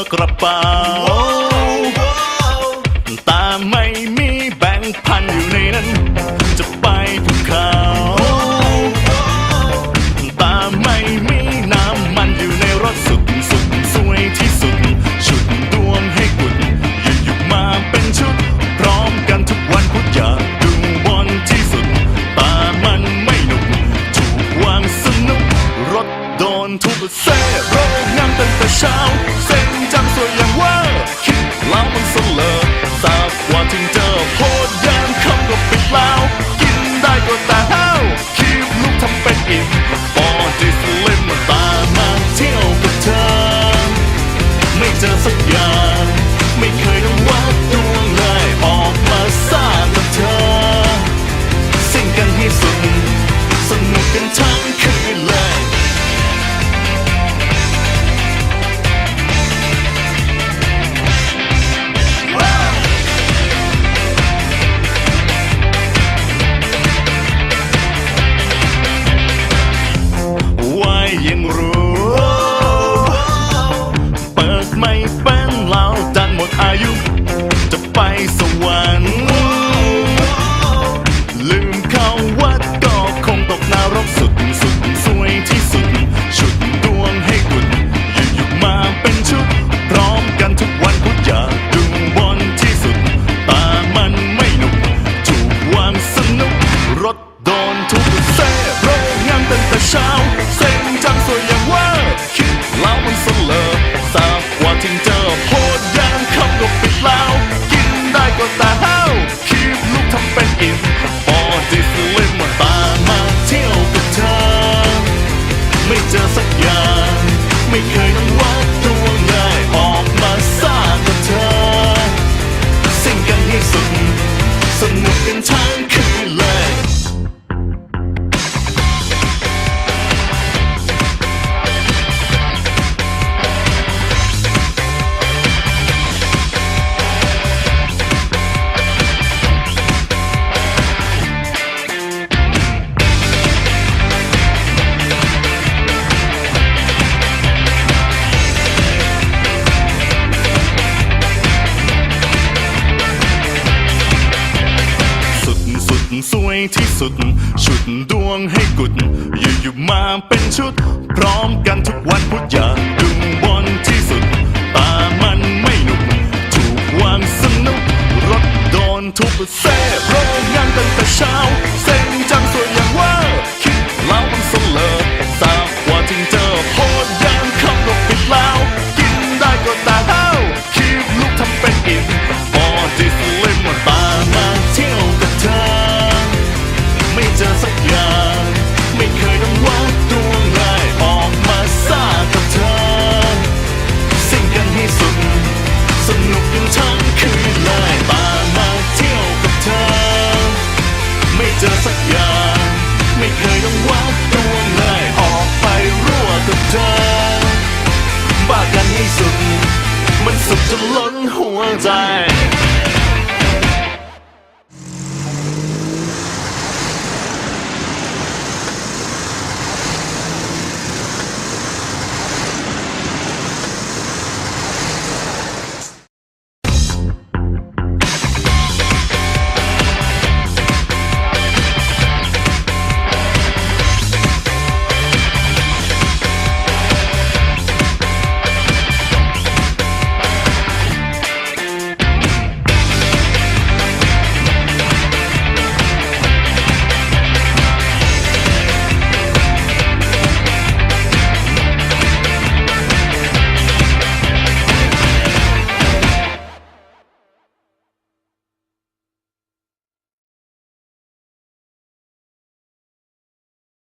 ล่าต่ไม่มีแบงค์พันอยู่ในนั้น จะไปภูเขาต่ไม่มีน้ำมันอยู่ในรถสุดสุดสวยที่สุด ชุดดวงให้กุดอยู่อยู่มาเป็นชุด พร้อมกันทุกวันพุธอยากดูบอลที่สุดต่มันไม่หนุกถูกวางสนุก รถโดนทุบเซ่โนุ ที่สุด ชุดดวงให้กุด อยู่ๆมาเป็นชุด พร้อมกันทุกวันพุทธยาดึงบนที่สุด ตามันไม่หนุกถูกวางสนุก รถโดนทุบเซ่โรงงานตั้งแต่เช้า เซ็งจังสวยอย่างว่า คิดแล้วมันสลย สุ冷火在